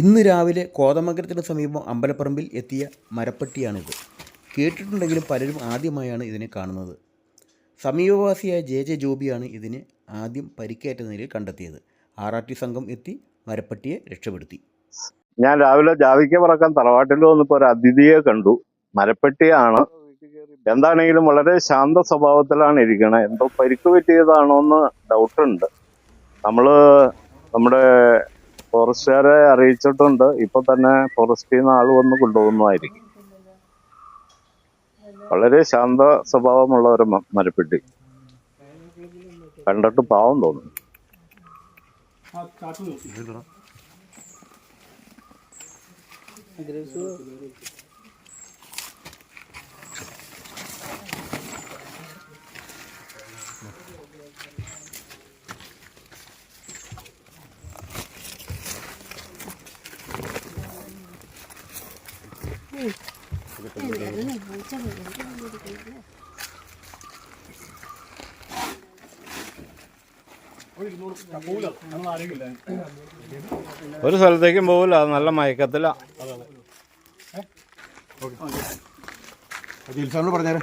ഇന്ന് രാവിലെ കോതമംഗലത്തിന് സമീപം അമ്പലപ്പറമ്പിൽ എത്തിയ മരപ്പട്ടിയാണിത്. കേട്ടിട്ടുണ്ടെങ്കിലും പലരും ആദ്യമായാണ് ഇതിനെ കാണുന്നത്. സമീപവാസിയായ ജെ ജെ ജോബിയാണ് ഇതിനെ ആദ്യം പരിക്കേറ്റ നിലയിൽ കണ്ടെത്തിയത്. ആർ ആർ ടി സംഘം എത്തി മരപ്പെട്ടിയെ രക്ഷപ്പെടുത്തി. ഞാൻ രാവിലെ ജാവിക്ക പറക്കാൻ തറവാട്ടിൽ വന്നപ്പോൾ ഒരു അതിഥിയെ കണ്ടു. മരപ്പെട്ടിയാണ്. എന്താണെങ്കിലും വളരെ ശാന്ത സ്വഭാവത്തിലാണ് ഇരിക്കണത് എന്തോ പരിക്ക് പറ്റിയതാണോ എന്ന് ഡൗട്ടുണ്ട് നമ്മൾ നമ്മുടെ ഫോറസ്റ്റുകാരെ അറിയിച്ചിട്ടുണ്ട്. ഇപ്പൊ തന്നെ ഫോറസ്റ്റിൽ നിന്ന് ആൾ വന്ന് കൊണ്ടുപോകുന്നതായിരിക്കും. വളരെ ശാന്ത സ്വഭാവമുള്ള ഒരു മരപ്പെട്ടി. കണ്ടിട്ട് പാവം തോന്നുന്നു ഒരു സ്ഥലത്തേക്കും പോകില്ല നല്ല മയക്കത്തില്ല പറഞ്ഞു പറഞ്ഞേരെ.